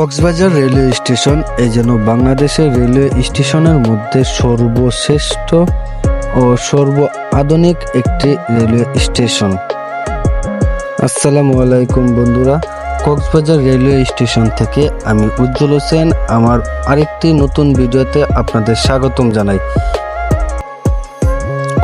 Cox's Bazar railway station এ যেন বাংলাদেশের railway স্টেশনের মধ্যে সর্বশ্রেষ্ঠ ও সর্ব আধুনিক একটি রেলওয়ে স্টেশন। আসসালামু আলাইকুম বন্ধুরা, কক্সবাজার রেলওয়ে স্টেশন থেকে আমি উজ্জ্বল হোসেন, আমার আরেকটি নতুন ভিডিওতে আপনাদের স্বাগতম জানাই।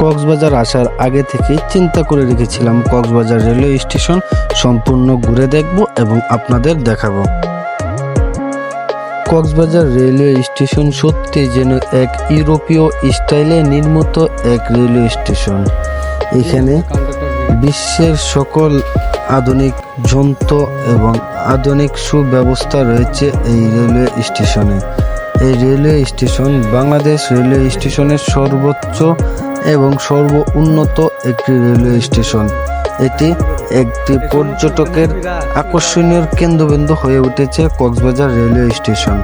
কক্সবাজার আসার আগে থেকে চিন্তা করে রেখেছিলাম কক্সবাজার রেলওয়ে স্টেশন সম্পূর্ণ ঘুরে দেখব এবং আপনাদের দেখাবো। কক্সবাজার রেলওয়ে স্টেশন সত্যি যেন এক ইউরোপীয় স্টাইলে নির্মিত এক রেলওয়ে স্টেশন। এখানে বিশ্বের সকল আধুনিক যন্ত্র এবং আধুনিক সুব্যবস্থা রয়েছে এই রেলওয়ে স্টেশনে। এই রেলওয়ে স্টেশন বাংলাদেশ রেলওয়ে স্টেশনের সর্বোচ্চ এবং সর্ব উন্নত একটি রেলওয়ে স্টেশন। এটি একটি পর্যটকের আকর্ষণীয় কেন্দ্রবিন্দু হয়ে উঠেছে কক্সবাজার রেলওয়ে স্টেশন।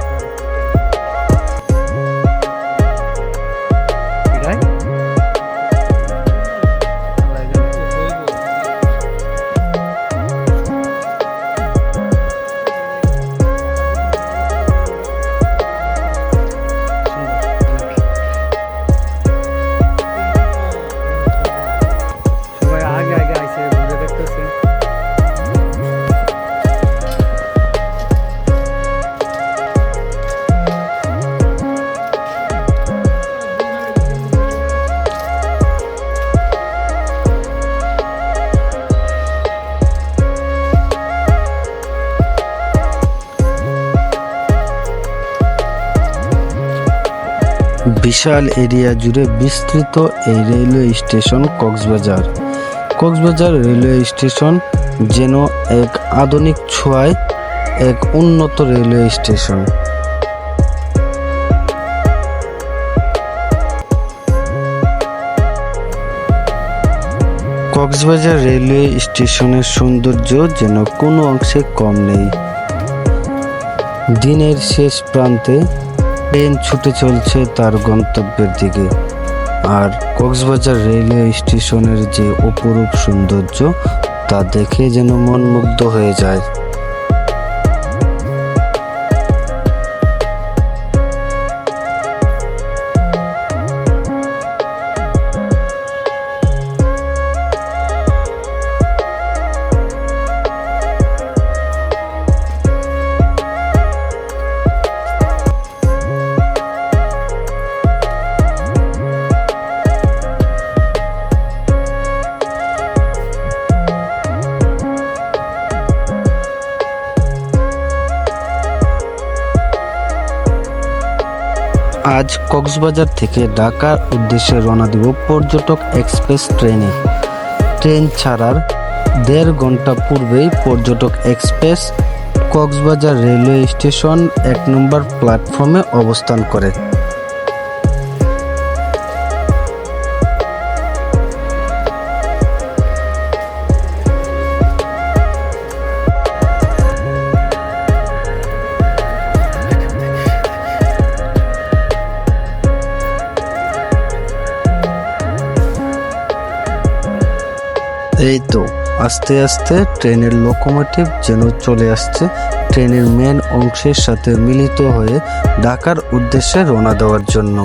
বিশাল এরিয়া জুড়ে বিস্তৃত এই railway station Cox's Bazar. Cox's Bazar railway station যেন এক আধুনিক ছোঁয়ায় এক উন্নত রেলওয়ে স্টেশন। কক্সবাজার রেলওয়ে স্টেশনের সৌন্দর্য যেন কোনো অংশে কম নেই। দিনের শেষ প্রান্তে ট্রেন ছুটে চলছে তার গন্তব্যের দিকে। আর কক্সবাজার রেলওয়ে স্টেশনের যে অপরূপ সৌন্দর্য, তা দেখে যেন মন মুগ্ধ হয়ে যায়। কক্সবাজার থেকে ঢাকার উদ্দেশ্যে রওনা দিব পর্যটক এক্সপ্রেস ট্রেনে। ট্রেন ছাড়ার দেড় ঘণ্টা পূর্বেই পর্যটক এক্সপ্রেস কক্সবাজার রেলওয়ে স্টেশন এক নম্বর প্ল্যাটফর্মে অবস্থান করে। এই তো, আস্তে আস্তে ট্রেনের লোকোমোটিভ যেন চলে আসছে। ট্রেনের মেন অংশের সাথে মিলিত হয়ে ঢাকার উদ্দেশ্যে রওনা দেওয়ার জন্য।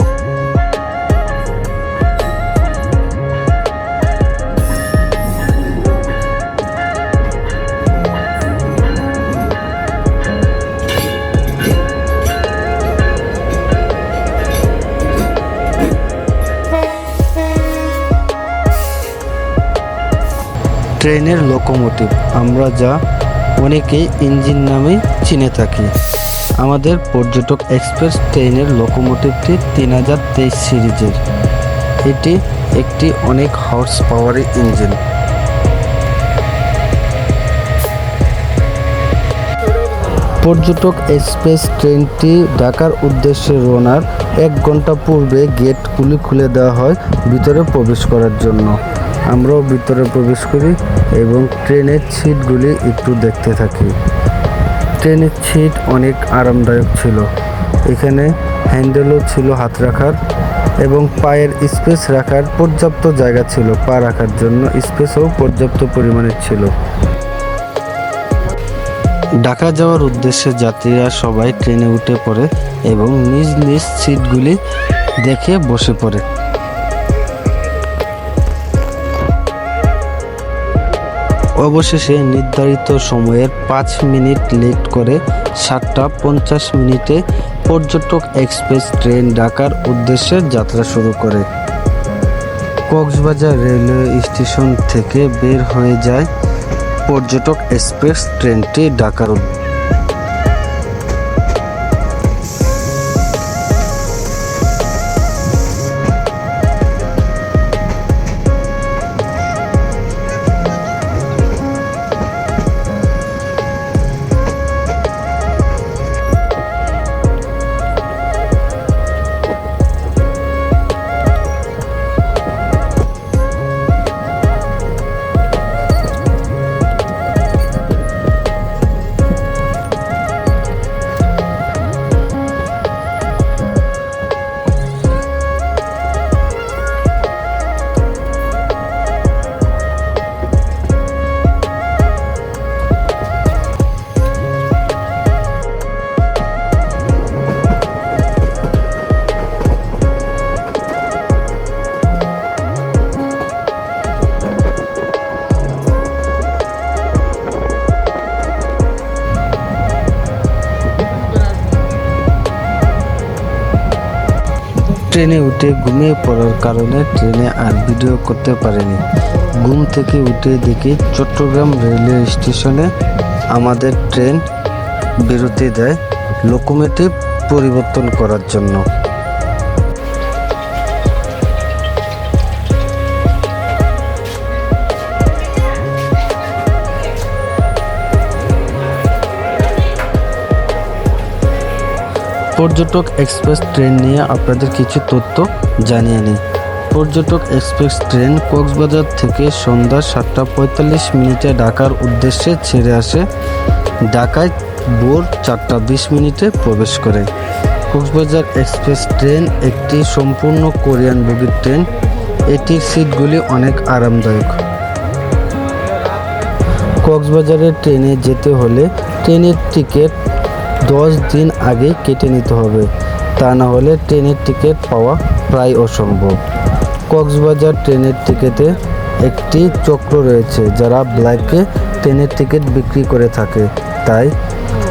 ট্রেনের লোকোমোটিভ আমরা যা অনেকেই ইঞ্জিন নামে চিনে থাকি। আমাদের পর্যটক এক্সপ্রেস ট্রেনের লোকোমোটিভটি তিন হাজার তেইশ সিরিজের। এটি একটি অনেক হর্স পাওয়ারের ইঞ্জিন। পর্যটক এক্সপ্রেস ট্রেনটি ঢাকার উদ্দেশ্যে রওনার এক ঘণ্টা পূর্বে গেটগুলি খুলে দেওয়া হয় ভিতরে প্রবেশ করার জন্য। আমরাও ভিতরে প্রবেশ করি এবং ট্রেনের সিটগুলি একটু দেখতে থাকি। ট্রেনের সিট অনেক আরামদায়ক ছিল। এখানে হ্যান্ডেলও ছিল হাত রাখার এবং পায়ের স্পেস রাখার পর্যাপ্ত জায়গা ছিল। পা রাখার জন্য স্পেসও পর্যাপ্ত পরিমাণে ছিল। ঢাকা যাওয়ার উদ্দেশ্যে যাত্রীরা সবাই ট্রেনে উঠে পড়ে এবং নিজ নিজ সিটগুলি দেখে বসে পড়ে। অবশেষে নির্ধারিত সময়ের পাঁচ মিনিট লেট করে সাতটা পঞ্চাশ মিনিটে পর্যটক এক্সপ্রেস ট্রেন ঢাকার উদ্দেশ্যে যাত্রা শুরু করে। কক্সবাজার রেলওয়ে স্টেশন থেকে বের হয়ে যায় পর্যটক এক্সপ্রেস ট্রেনটি ঢাকার ট্রেনে উঠে ঘুমিয়ে পড়ার কারণে ট্রেনে আর ভিডিও করতে পারেনি। ঘুম থেকে উঠে দেখি চট্টগ্রাম রেলওয়ে স্টেশনে আমাদের ট্রেন বেরোতে দেয় লোকোমেটিভ পরিবর্তন করার জন্য। পর্যটক এক্সপ্রেস ট্রেন নিয়ে আপনাদের কিছু তথ্য জানিয়ে নিই। পর্যটক এক্সপ্রেস ট্রেন কক্সবাজার থেকে সন্ধ্যা সাতটা পঁয়তাল্লিশ মিনিটে ঢাকার উদ্দেশ্যে ছেড়ে আসে। ঢাকায় ভোর চারটা বিশ মিনিটে প্রবেশ করে। কক্সবাজার এক্সপ্রেস ট্রেন একটি সম্পূর্ণ কোরিয়ান বগির ট্রেন। এটির সিটগুলি অনেক আরামদায়ক। কক্সবাজারের ট্রেনে যেতে হলে ট্রেনের টিকিট দশ দিন আগে কেটে নিতে হবে। তা না হলে ট্রেনের টিকিট পাওয়া প্রায় অসম্ভব। কক্সবাজার ট্রেনের টিকিটে একটি চক্র রয়েছে যারা ব্ল্যাকে ট্রেনের টিকিট বিক্রি করে থাকে। তাই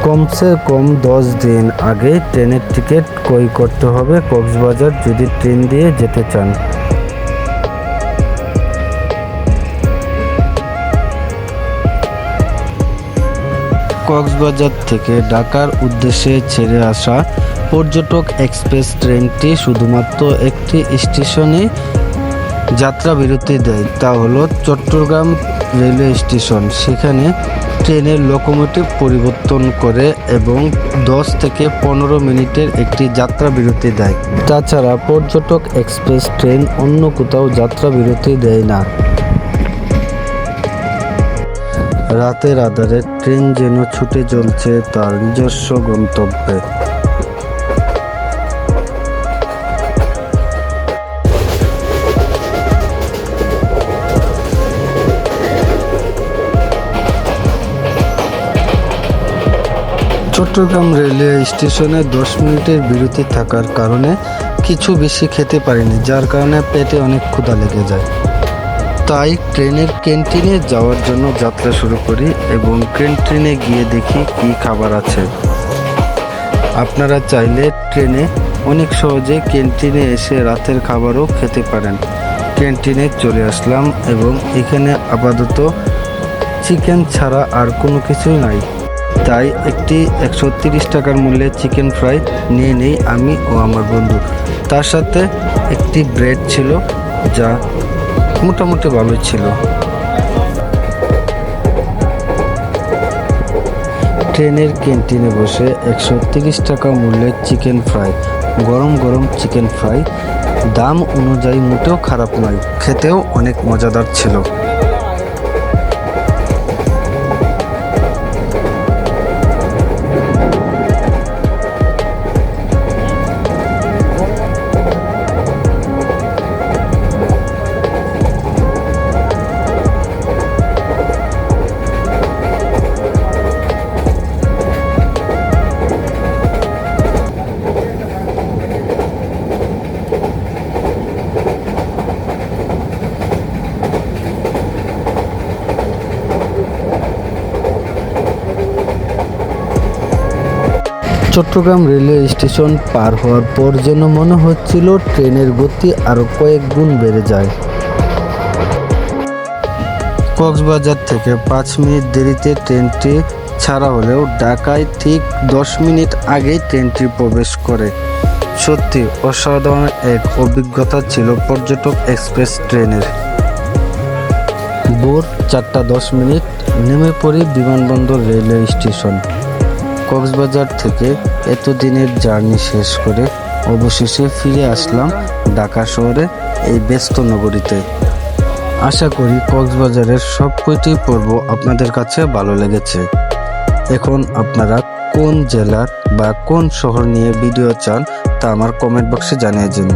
কমসে কম দশ দিন আগে ট্রেনের টিকিট ক্রয় করতে হবে কক্সবাজার যদি ট্রেন দিয়ে যেতে চান। কক্সবাজার থেকে ঢাকার উদ্দেশ্যে ছেড়ে আসা পর্যটক এক্সপ্রেস ট্রেনটি শুধুমাত্র একটি স্টেশনে যাত্রা বিরতি দেয়। তা হলো চট্টগ্রাম রেলওয়ে স্টেশন। সেখানে ট্রেনের লোকোমোটিভ পরিবর্তন করে এবং দশ থেকে পনেরো মিনিটের একটি যাত্রা বিরতি দেয়। তাছাড়া পর্যটক এক্সপ্রেস ট্রেন অন্য কোথাও যাত্রা বিরতি দেয় না। রাতের আধারে ট্রেন যেন ছুটে চলছে তার নিজস্ব গন্তব্যে। চট্টগ্রাম রেলওয়ে স্টেশনে দশ মিনিটের বিরতি থাকার কারণে কিছু বেশি খেতে পারিনি, যার কারণে পেটে অনেক ক্ষুধা লেগে যায়। তাই ট্রেনের ক্যান্টিনে যাওয়ার জন্য যাত্রা শুরু করি এবং ক্যান্টিনে গিয়ে দেখি কি খাবার আছে। আপনারা চাইলে ট্রেনে অনেক সহজে ক্যান্টিনে এসে রাতের খাবারও খেতে পারেন। ক্যান্টিনে চলে আসলাম এবং এখানে আপাতত চিকেন ছাড়া আর কোনো কিছুই নাই। তাই একটি একশো টাকার মূল্যে চিকেন ফ্রাই নিয়ে নেই আমি ও আমার বন্ধু। তার সাথে একটি ব্রেড ছিল যা মোটামুটি ভালোই ছিল। ট্রেনের ক্যান্টিনে বসে একশো তিরিশ টাকা মূল্যের চিকেন ফ্রাই, গরম গরম চিকেন ফ্রাই। দাম অনুযায়ী মোটেও খারাপ নয়, খেতেও অনেক মজাদার ছিল। চট্টগ্রাম রেলওয়ে স্টেশন পার হওয়ার পর যেন মনে হচ্ছিল ট্রেনের গতি আরও কয়েক গুণ বেড়ে যায়। কক্সবাজার থেকে পাঁচ মিনিট দেরিতে ট্রেনটি ছাড়া হলেও ঢাকায় ঠিক দশ মিনিট আগেই ট্রেনটি প্রবেশ করে। সত্যি, অসাধারণ এক অভিজ্ঞতা ছিল পর্যটক এক্সপ্রেস ট্রেনের। ভোর চারটা দশ মিনিট নেমে পড়ি বিমানবন্দর রেলওয়ে স্টেশন। কক্সবাজার থেকে এতদিনের জার্নি শেষ করে অবশেষে ফিরে আসলাম ঢাকা শহরে, এই ব্যস্ত নগরীতে। আশা করি কক্সবাজারের সব কয়টি পর্ব আপনাদের কাছে ভালো লেগেছে। এখন আপনারা কোন জেলার বা কোন শহর নিয়ে ভিডিও চান তা আমার কমেন্ট বক্সে জানিয়ে দিন।